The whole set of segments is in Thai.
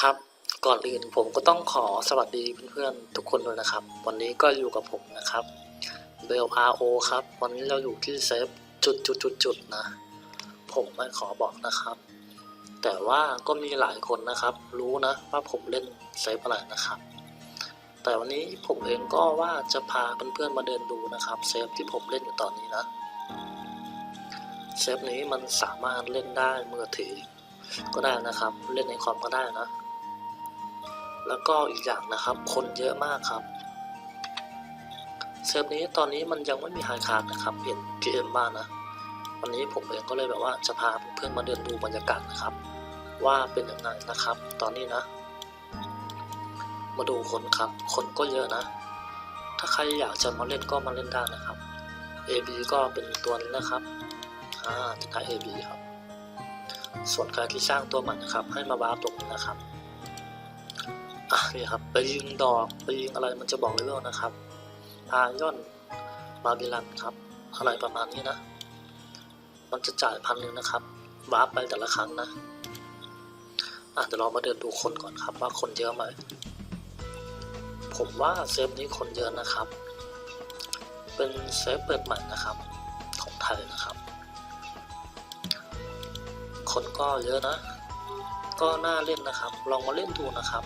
ครับ ก่อนอื่นผมก็ต้องขอสวัสดีเพื่อนๆทุกคนด้วยนะครับ วันนี้ก็อยู่กับผมนะครับเบล RO ครับ วันนี้เราอยู่ที่เซฟจุดจุดจุดจุดๆๆนะ ผมไม่ขอบอกนะครับ แต่ว่าก็มีหลายคนนะครับ รู้นะว่าผมเล่นเซฟอะไรนะครับ แต่วันนี้ผมเองก็ว่าจะพาเพื่อนๆมาเดินดูนะครับเซฟที่ผมเล่นอยู่ตอนนี้นะเซฟนี้มันสามารถเล่นได้มือถือก็ได้นะครับ เล่นในคอมก็ได้นะ แล้วก็อีกอย่างนะครับ คนเยอะมากครับเซิร์ฟนี้ตอนนี้มันยังไม่มีไฮคาร์ดนะครับเห็นพีเอ็มบ้างนะ วันนี้ผมเองก็เลยแบบว่าจะพาเพื่อนมาเดินดูบรรยากาศนะครับ ว่าเป็นยังไงนะครับ ตอนนี้นะ มาดูคนครับ คนก็เยอะนะ ถ้าใครอยากจะมาเล่นก็มาเล่นได้นะครับ AB ก็เป็นตัวนี้นะครับอ่าจะได้ AB ครับ ส่วนใครที่สร้างตัวใหม่นะครับ ให้มาวาตรงนี้นะครับ อะนี่ครับไปยิงดอกไปยิงอะไรมันจะบอกเลเวลนะครับพายอนบาบิลันครับอะไรประมาณนี้นะ มันจะจ่ายพันหนึ่งนะครับวาร์ปไปแต่ละครั้งนะอะเดี๋ยวเรามาเดินดูคนก่อนครับว่าคนเยอะไหมผมว่าเซฟนี้คนเยอะนะครับ เป็นเซฟเปิดใหม่นะครับ ของไทยนะครับ คนก็เยอะนะ ก็น่าเล่นนะครับ ลองมาเล่นดูนะครับ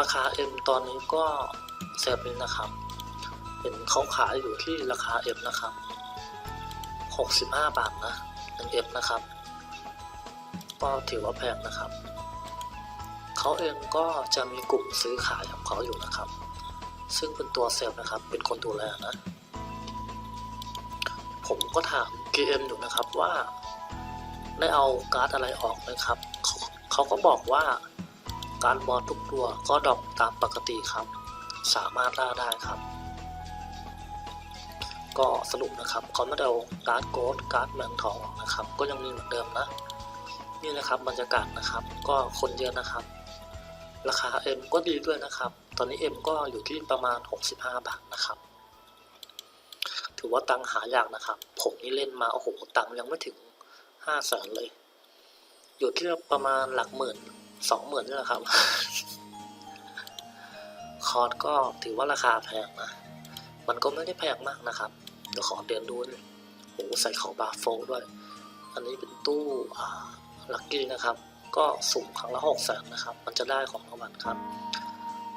ราคา M ตอนนี้ก็เซฟนี้นะครับเป็นเขาขายอยู่ที่ราคา M นะครับ 65 บาทนะ1 M นะครับ ก็ถือว่าแพงนะครับ เขาเองก็จะมีกลุ่มซื้อขายของเขาอยู่นะครับ ซึ่งเป็นตัวเซลล์นะครับ เป็นคนดูแลนะ ผมก็ถาม GM อยู่นะครับว่าได้เอาการ์ดอะไรออกไหมครับเขเขาก็บอกว่า การบอลทุกตัวก็ดอปตามปกติครับ สามารถล่าได้ครับ ก็สรุปนะครับเขาไม่ได้เอาการ์ดโกดการ์ดแมงทองออกนะครับ ก็ยังมีเหมือนเดิมนะนี่นะครับบรรยากาศนะครับ ก็คนเยอะนะครับ ราคา M ก็ดีด้วยนะครับ ตอนนี้ M ก็อยู่ที่ประมาณ 65 บาทนะครับ ถือว่าตังค์หายากนะครับ ผมนี่เล่นมาโอ้โหตังค์ยังไม่ถึงห้าแสนเลย อยู่ที่ประมาณหลักหมื่น สองหมื่นนี่แหละครับ คอร์สก็ถือว่าราคาแพงนะ มันก็ไม่ได้แพงมากนะครับ เดี๋ยวขอเดินดูนี่โอ้โหใส่ของบาร์โฟด้วย อันนี้เป็นตู้อ่าลักกี้นะครับ ก็สุ่มครั้งละหกแสนนะครับ มันจะได้ของรางวัลครับ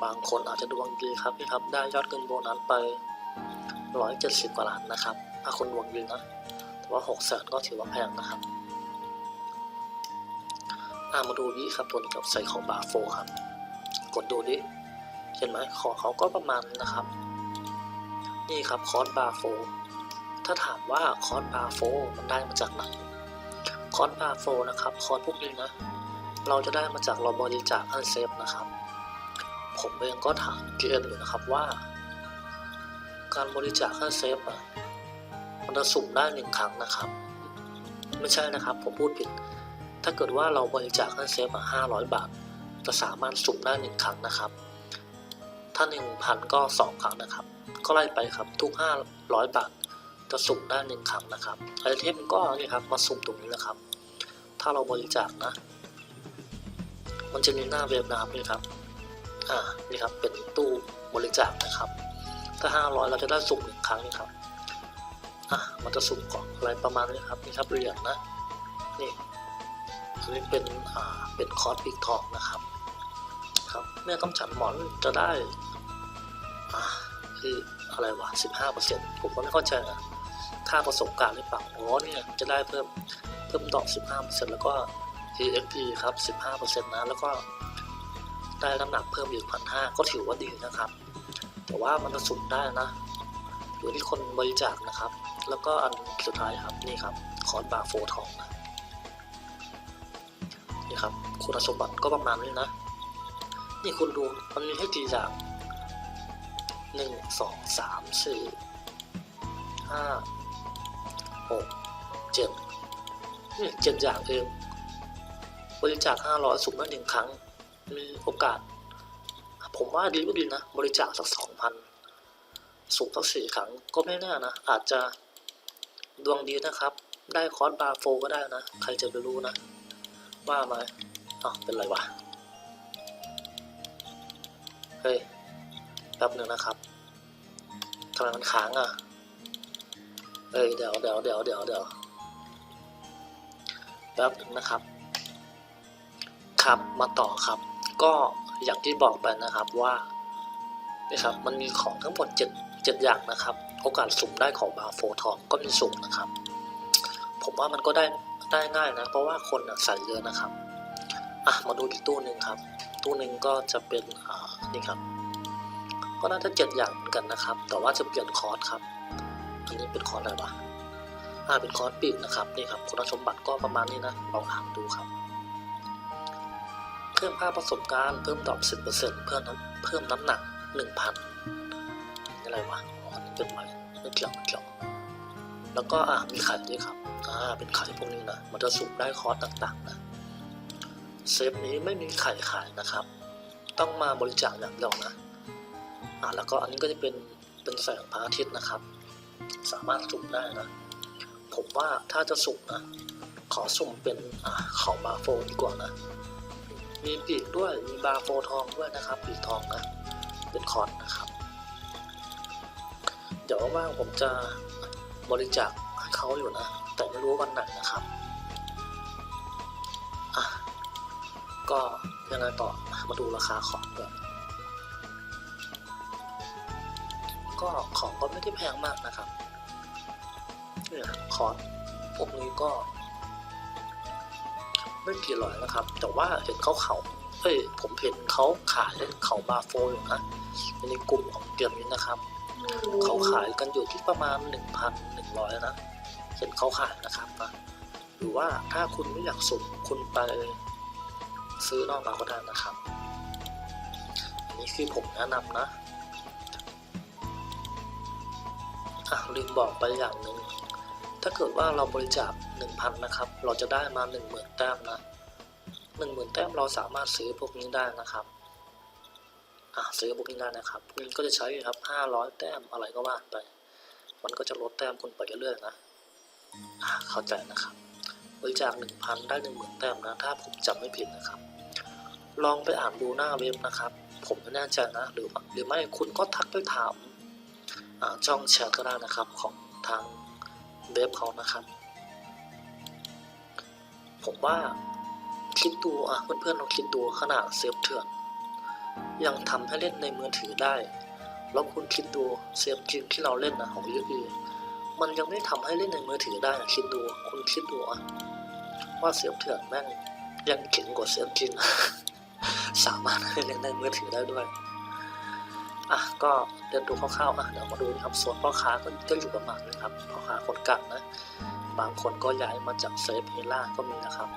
บางคนอาจจะดวงดีครับนี่ครับ ได้ยอดเงินโบนัสไปร้อยเจ็ดสิบกว่าล้านนะครับ ถ้าคนดวงดีนะ แต่ว่าหกแสนก็ถือว่าแพงนะครับ อามาดูนี่ครับตัวนี้กับใส่ของบาโฟครับ กดดูดิเห็นไหมของเขาก็ประมาณนี้นะครับ นี่ครับคอร์สบาโฟถ้าถามว่าคอร์สบาโฟมันได้มาจากไหนคอร์สบาโฟนะครับคอร์สพวกนี้นะ เราจะได้มาจากเราบริจาคให้เซฟนะครับ ผมเองก็ถามเกมอยู่นะครับว่า การบริจาคให้เซฟอะมันจะสุ่มได้หนึ่งครั้งนะครับ ไม่ใช่นะครับ ผมพูดผิด ถ้าเกิดว่าเราบริจาคให้เซฟมาห้าร้อยบาท จะสามารถสุ่มได้หนึ่งครั้งนะครับ ถ้าหนึ่งพันก็สองครั้งนะครับ ก็ไล่ไปครับทุกห้าร้อยบาท จะสุ่มได้หนึ่งครั้งนะครับไอเทมก็นี่ครับมาสุ่มตรงนี้นะครับ ถ้าเราบริจาคนะ มันจะมีหน้าเว็บนะครับนี่ครับอ่านี่ครับเป็นตู้บริจาคนะครับ ถ้าห้าร้อยเราจะได้สุ่มหนึ่งครั้งนี่ครับอะมันจะสุ่มกล่องอะไรประมาณนี้ครับนี่ครับเหรียญนะนี่ันนี้เป็นอ่าเป็นคอร์สปิกทองนะครับ ครับเมื่อกำจัดหมอนจะได้อ่าคืออะไรวะสิบห้าเปอร์เซ็นต์ผมก็ไม่เข้าใจนะค่าประสบการณ์หรือเปล่าอ๋อเนี่ยจะได้เพิ่มเพิ่มดอกสิบห้าเปอร์เซ็นต์แล้วก็ EXP ครับสิบห้าเปอร์เซ็นต์นะแล้วก็ได้น้ำหนักเพิ่มอีกพันห้าก็ถือว่าดีนะครับ แต่ว่ามันจะสุ่มได้นะอยู่ที่คนบริจาคนะครับ แล้วก็อันสุดท้ายครับนี่ครับคอร์สบาร์โฟทองนะ นี่ครับ คุณสมบัติก็ประมาณนี้นะ นี่คุณดูมันมีให้กี่อย่างหนึ่งสองสามสี่ห้าหกเจ็ดนี่เจ็ดอย่างเองบริจาคห้าร้อยสุ่มได้หนึ่งครั้ง มีโอกาส ผมว่าดีก็ดีนะ บริจาคสักสองพันสูงสักสี่ครั้งก็ไม่แน่นะ อาจจะดวงดีนะครับ ได้คอร์สบาร์โฟก็ได้นะ ใครจะไปรู้นะ ว่าไหมอ้าเป็นไรวะ เฮ้ย แป๊บหนึ่งนะครับทำไมมันค้างอะ เอ้ย เดี๋ยวเดี๋ยวเดี๋ยวเดี๋ยวเดี๋ยวแป๊บหนึ่งนะครับ ครับมาต่อครับ ก็อย่างที่บอกไปนะครับว่านี่ครับ มันมีของทั้งหมดเจ็ดเจ็ดอย่างนะครับ โอกาสสุ่มได้ของบาโฟทองก็มีสุ่มนะครับ ผมว่ามันก็ได้ ได้ง่ายนะเพราะว่าคนน่ะใส่เยอะนะครับอะมาดูอีกตู้หนึ่งครับ ตู้หนึ่งก็จะเป็นอ่านี่ครับ ก็น่าจะเจ็ดอย่างกันนะครับ แต่ว่าจะเปลี่ยนคอร์สครับ อันนี้เป็นคอร์สอะไรวะอ่าเป็นคอร์สปีกนะครับนี่ครับคุณสมบัติก็ประมาณนี้นะลองอ่านดูครับเพิ่มค่าประสบการณ์เพิ่มดอก10%เพิ่มน้ำเพิ่มน้ำหนัก 1,000นี่อะไรวะอ๋ออันนี้เป็นไหมไม่เกี่ยวไม่เกี่ยวแล้วก็อ่ามีไข่ด้วยครับ อ่าเป็นไข่พวกนี้นะมันจะสูงได้คอร์สต่างๆนะเซฟนี้ไม่มีไข่ขายนะครับ ต้องมาบริจาคอย่างเดียวนะอ่าแล้วก็อันนี้ก็จะเป็นเป็นแสงพระอาทิตย์นะครับ สามารถสุ่มได้นะ ผมว่าถ้าจะสุ่มนะขอสุ่มเป็นอ่าเขาบาโฟดีกว่านะมีปีกด้วยมีบาโฟทองด้วยนะครับปีกทองนะเป็นคอร์สนะครับเดี๋ยวว่างผมจะบริจาคให้เขาอยู่นะ แต่ไม่รู้วันไหนนะครับอะก็ยังไงต่อมาดูราคาของด้วยก็ของก็ไม่ได้แพงมากนะครับเนี่ยคอร์สพวกนี้ก็ไม่กี่ร้อยนะครับ แต่ว่าเห็นเขาเขาเฮ้ยผมเห็นเขาขายเขาบาโฟอยู่นะในกลุ่มของเดือนนี้นะครับ เขาขายกันอยู่ที่ประมาณ1,100นะ เห็นเขาขายนะครับหรือว่าถ้าคุณไม่อยากสุ่มคุณไปซื้อนอกมาก็ได้นะครับ อันนี้คือผมแนะนำนะอะลืมบอกไปอย่างหนึ่งถ้าเกิดว่าเราบริจาค1,000นะครับ เราจะได้มา 10,000 แต้มนะ10,000 แต้มเราสามารถซื้อพวกนี้ได้นะครับอะซื้อพวกนี้ได้นะครับพวกนี้ก็จะใช้ครับ500 แต้มอะไรก็ว่าไป มันก็จะลดแต้มคุณไปเรื่อยๆนะ เข้าใจนะครับบริจาค1,000 ได้ 10,000แต้มนะ ถ้าผมจำไม่ผิดนะครับ ลองไปอ่านดูหน้าเว็บนะครับ ผมไม่แน่ใจนะ หรือหรือไม่คุณก็ทักไปถามช่องแชทก็ได้นะครับของทางเว็บเขานะครับ ผมว่าคิดดูอะเพื่อนๆลองคิดดูขนาดเซฟเถื่อน ยังทำให้เล่นในมือถือได้ แล้วคุณคิดดูเซฟจริงที่เราเล่นนะของยูอี มันยังไม่ทำให้เล่นในมือถือได้คิดดูคุณคิดดูอะว่าเซฟเถื่อนแม่งยังเก่งกว่าเซฟจริง สามารถเล่นในมือถือได้ด้วยอะก็เดินดูคร่าวๆอะเดี๋ยวมาดูนะครับโซนพ่อค้าก็ก็อยู่ประมาณนี้ครับพ่อค้าคนกลางนะ บางคนก็ย้ายมาจากเซฟเฮล่าก็มีนะครับ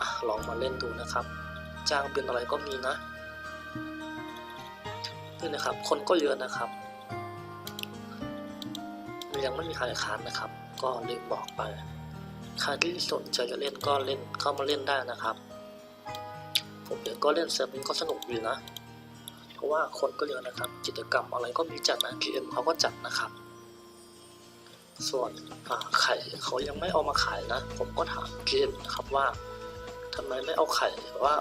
อะลองมาเล่นดูนะครับ จ้างเป็นอะไรก็มีนะนี่นะครับ คนก็เยอะนะครับ ยังไม่มีใครค้านนะครับ ก็ลืมบอกไป ใครที่สนใจจะเล่นก็เล่นเข้ามาเล่นได้นะครับ ผมเองก็เล่นเซิร์ฟนี้ก็สนุกดีนะ เพราะว่าคนก็เยอะนะครับ กิจกรรมอะไรก็มีจัดนะ GM เขาก็จัดนะครับ ส่วนไข่เขายังไม่เอามาขายนะ ผมก็ถาม GM นะครับว่าทำไมไม่เอาไข่หรือว่า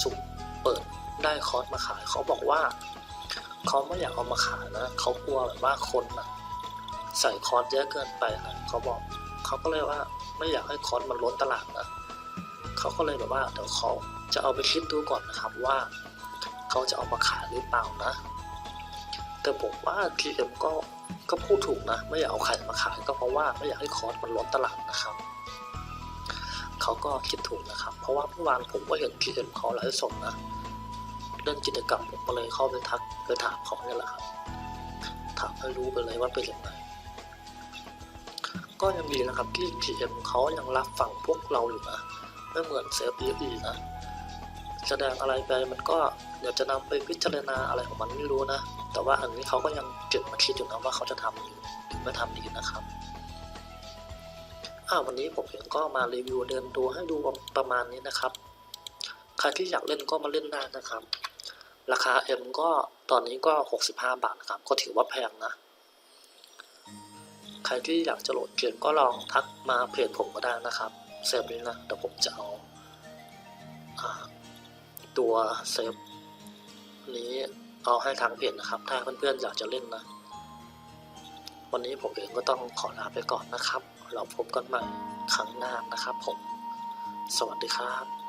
สุ่มเปิดได้คอร์สมาขาย เขาบอกว่า เขาไม่อยากเอามาขายนะ เขากลัวแบบว่าคนนะ ใส่คอร์สเยอะเกินไปนะเขาบอกเขาก็เลยว่าไม่อยากให้คอร์สมันล้นตลาดนะเขาก็เลยแบบว่าเดี๋ยวเขาจะเอาไปคิดดูก่อนนะครับว่าเขาจะเอามาขายหรือเปล่านะ แต่ผมว่า GM ก็ก็พูดถูกนะ ไม่อยากเอาไข่มาขายก็เพราะว่าไม่อยากให้คอร์สมันล้นตลาดนะครับเขาก็คิดถูกนะครับ เพราะว่าเมื่อวานผมก็เห็น GM เขาไลฟ์สดนะเรื่องกิจกรรมผมก็เลยเข้าไปทักไปถามเขาเนี่ยแหละครับถามให้รู้ไปเลยว่าเป็นยังไง ก็ยังมีนะครับที่ GM เขายังรับฟังพวกเราอยู่นะไม่เหมือนเซฟอีนะแสดงอะไรไปมันก็เดี๋ยวจะนำไปพิจารณาอะไรของมันไม่รู้นะ แต่ว่าอันนี้เขาก็ยังเก็บมาคิดอยู่นะว่าเขาจะทำอยู่หรือไม่ทำดีนะครับอ้าววันนี้ผมเองก็มารีวิวเดินดูให้ดูประมาณนี้นะครับใครที่อยากเล่นก็มาเล่นได้นะครับ ราคา M ก็ตอนนี้ก็ 65 บาทนะครับ ก็ถือว่าแพงนะ ใครที่อยากจะโหลดเกมก็ลองทักมาเพจผมก็ได้นะครับเซฟนี้นะเดี๋ยวผมจะเอาอาตัวเซฟนี้เอาให้ทางเพจนะครับ ถ้าเพื่อนๆอยากจะเล่นนะ วันนี้ผมเองก็ต้องขอลาไปก่อนนะครับ เราพบกันใหม่ครั้งหน้านะครับผม สวัสดีครับ